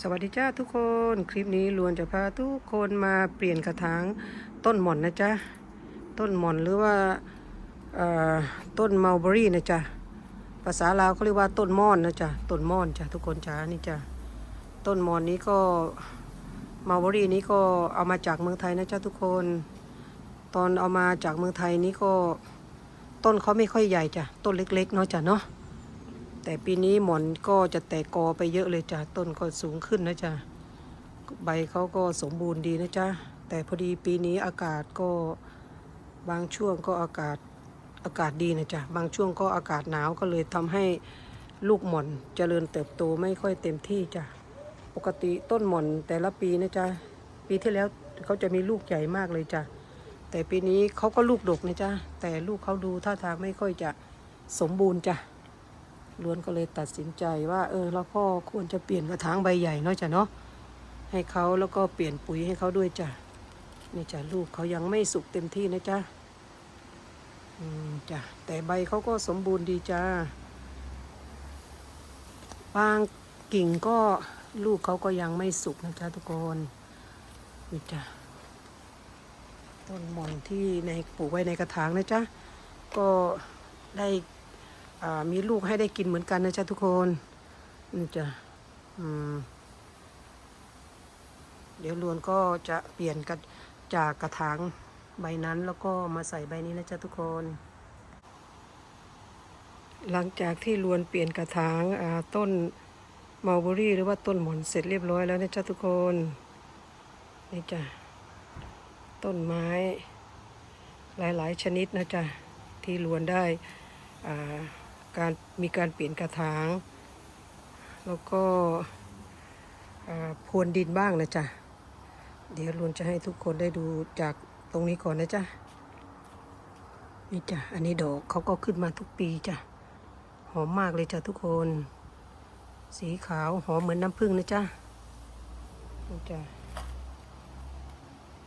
สวัสดีจ้าทุกคนคลิปนี้ลวนจะพาทุกคนมาเปลี่ยนกระถางต้นหม่อนนะจ๊ะต้นหม่อนหรือว่าต้นเมลเบอรี่นะจ๊ะภาษาลาวเขาเรียกว่าต้นม่อนนะจ๊ะต้นม่อนจ้ะทุกคนจ้านี่จ้ะต้นม่อนนี้ก็เมลเบอรี่นี้ก็เอามาจากเมืองไทยนะจ๊ะทุกคน ตอนเอามาจากเมืองไทยนี้ก็ต้นเขาไม่ค่อยใหญ่จ้ะต้นเล็กๆเนาะจ้ะเนาะ แต่ปีนี้หมอนก็จะแตกกอไปเยอะเลยจ้ะต้นก็สูงขึ้นนะจ๊ะใบเขาก็สมบูรณ์ดีนะจ๊ะแต่พอดีปีนี้อากาศก็บางช่วงก็อากาศอากาศดีนะจ๊ะบางช่วงก็อากาศหนาวก็เลยทำให้ลูกหม่อนเจริญเติบโตไม่ค่อยเต็มที่จ้ะปกติต้นหม่อนแต่ละปีนะจ๊ะปีที่แล้วเขาจะมีลูกใหญ่มากเลยจ้ะแต่ปีนี้เขาก็ลูกดกนะจ๊ะแต่ลูกเขาดูท่าทางไม่ค่อยจะสมบูรณ์จ้ะ ล้วนก็เลยตัดสินใจว่า เออเราก็ควรจะเปลี่ยนกระถางใบใหญ่เนาะจ้ะเนาะให้เขาแล้วก็เปลี่ยนปุ๋ยให้เขาด้วยจ้ะนี่จ้ะลูกเขายังไม่สุกเต็มที่นะจ๊ะอืมจ้ะแต่ใบเขาก็สมบูรณ์ดีจ้าบางกิ่งก็ลูกเขาก็ยังไม่สุกนะจ๊ะทุกคนนี่จ้ะต้นมอนที่ในปลูกไว้ในกระถางนะจ๊ะก็ได้ มีลูกให้ได้กินเหมือนกันนะจ๊ะทุกคนนี่จ้ะเดี๋ยวลวนก็จะเปลี่ยนกันจากกระถางใบนั้นแล้วก็มาใส่ใบนี้นะจ๊ะทุกคน หลังจากที่ลวนเปลี่ยนกระถางาต้นมัลเบอรี่หรือว่าต้นหมอนเสร็จเรียบร้อยแล้วนะจ๊ะทุกคนนี่จ้ะต้นไม้หลาย ๆ ชนิดนะจ๊ะที่ลวนได้อ่า การมีการเปลี่ยนกระถาง แล้วก็พรวนดินบ้างนะจ๊ะ เดี๋ยวลวนจะให้ทุกคนได้ดูจากตรงนี้ก่อนนะจ๊ะ นี่จ้ะ อันนี้ดอกเขาก็ขึ้นมาทุกปีจ้ะ หอมมากเลยจ้ะทุกคน สีขาวหอมเหมือนน้ำผึ้งนะจ๊ะนี่จ้ะ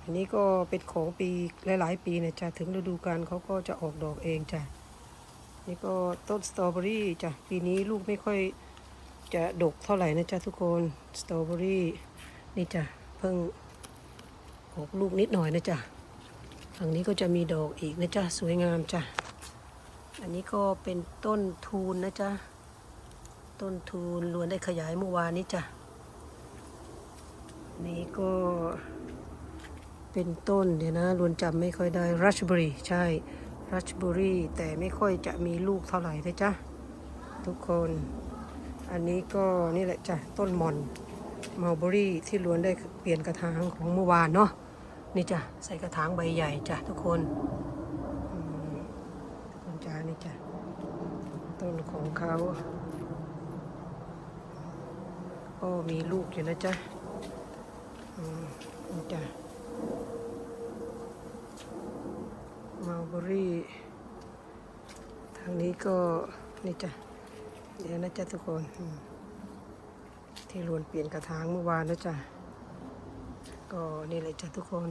อันนี้ก็เป็นของปีหลาย ๆ ปีนะจ๊ะ ถึงฤดูกาลเขาก็จะออกดอกเองจ้ะ นี่ก็ต้นสตรอเบอรี่จ้ะปีนี้ลูกไม่ค่อยจะดกเท่าไหร่นะจ๊ะทุกคนสตรอเบอรี่นี่จ้ะเพิ่งออกลูกนิดหน่อยนะจ๊ะฝั่งนี้ก็จะมีดอกอีกนะจ๊ะสวยงามจ้ะอันนี้ก็เป็นต้นทูนนะจ๊ะต้นทูนล้วนได้ขยายเมื่อวานนี้จ้ะนี่ก็เป็นต้นเดี๋ยวนะล้วนจำไม่ค่อยได้รัชเบอรี่ใช่ รัชบอรี่แต่ไม่ค่อยจะมีลูกเท่าไหร่นะจ๊ะ ทุกคน อันนี้ก็นี่แหละจ้ะ ต้นมอนมัลเบอรี่ที่ล้วนได้เปลี่ยนกระถางของเมื่อวานเนาะนี่จ้ะ ใส่กระถางใบใหญ่จ้ะ ทุกคนทุกคนจ้านี่จ้ะ ต้นของเขาก็มีลูกอยู่นะจ๊ะอืมนี่จ้ะ มัลเบอรี่ ทางนี้ ก็นี่จ้ะเดี๋ยวนะจ๊ะทุกคนที่ลวนเปลี่ยนกระถางเมื่อวานนะจ๊ะก็นี่เลยจ้ะทุกคน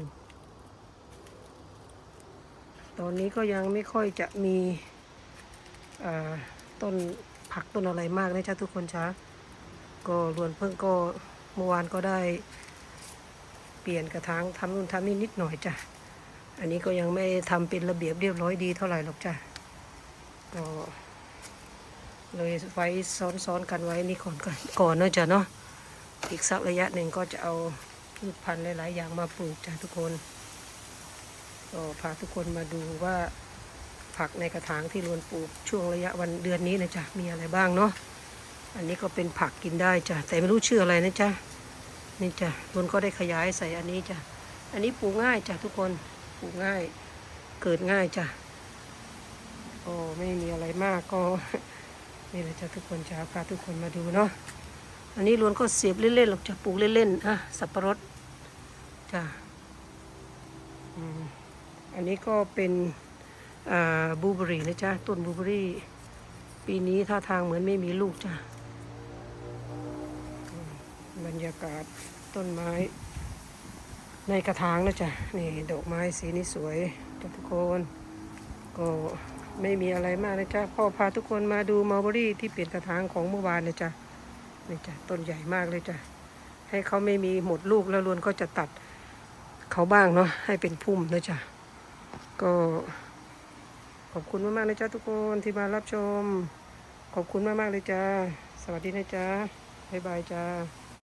ตอนนี้ก็ยังไม่ค่อยจะมีต้นผักต้นอะไรมากนะจ๊ะทุกคนจ้ะก็ลวนเพิ่งก็เมื่อวานก็ได้เปลี่ยนกระถางทำนู่นทำนี่นิดหน่อยจ้ะอันนี้ก็ยังไม่ทำเป็นระเบียบเรียบร้อยดีเท่าไหร่หรอกจ้ะ ก็เลยไว้ซ้อนๆกันไว้นี่ก่อนก่อนนเนอะจ้ะเนาะอีกสักระยะหนึ่งก็จะเอาพืชพันธุ์หลายๆอย่างมาปลูกจ้ะทุกคนก็พาทุกคนมาดูว่าผักในกระถางที่รวนปลูกช่วงระยะวันเดือนนี้นะจ๊ะมีอะไรบ้างเนาะอันนี้ก็เป็นผักกินได้จ้ะแต่ไม่รู้ชื่ออะไรนะจ๊ะนี่จ้ะรวนก็ได้ขยายใส่อันนี้จ้ะอันนี้ปลูกง่ายจ้ะทุกคนปลูกง่ายเกิดง่ายจ้ะ ก็ไม่มีอะไรมากก็นี่แหละจ้ะทุกคนจะพาทุกคนมาดูเนาะอันนี้ล้วนก็เสียบเล่นๆหรอกจะปลูกเล่นๆอะสับปะรดจ้ะอันนี้ก็เป็นบูเบอรี่นะจ๊ะต้นบูเบอรี่ ปีนี้ท่าทางเหมือนไม่มีลูกจ้ะบรรยากาศต้นไม้ในกระถางนะจ๊ะนี่ดอกไม้สีนี้สวยจ้ะทุกคนก็ ไม่มีอะไรมากนะจ๊ะพ่อพาทุกคนมาดูมัลเบอรี่ที่เปลี่ยนกระถางของเมื่อวานนะจ๊ะนี่จ้ะต้นใหญ่มากเลยจ้ะให้เขาไม่มีหมดลูกแล้วลวนก็จะตัดเขาบ้างเนาะให้เป็นพุ่มนะจ๊ะก็ขอบคุณมากๆนะจ๊ะทุกคนที่มารับชม ขอบคุณมากๆเลยจ้าสวัสดีนะจ๊ะบ๊ายบายจ้า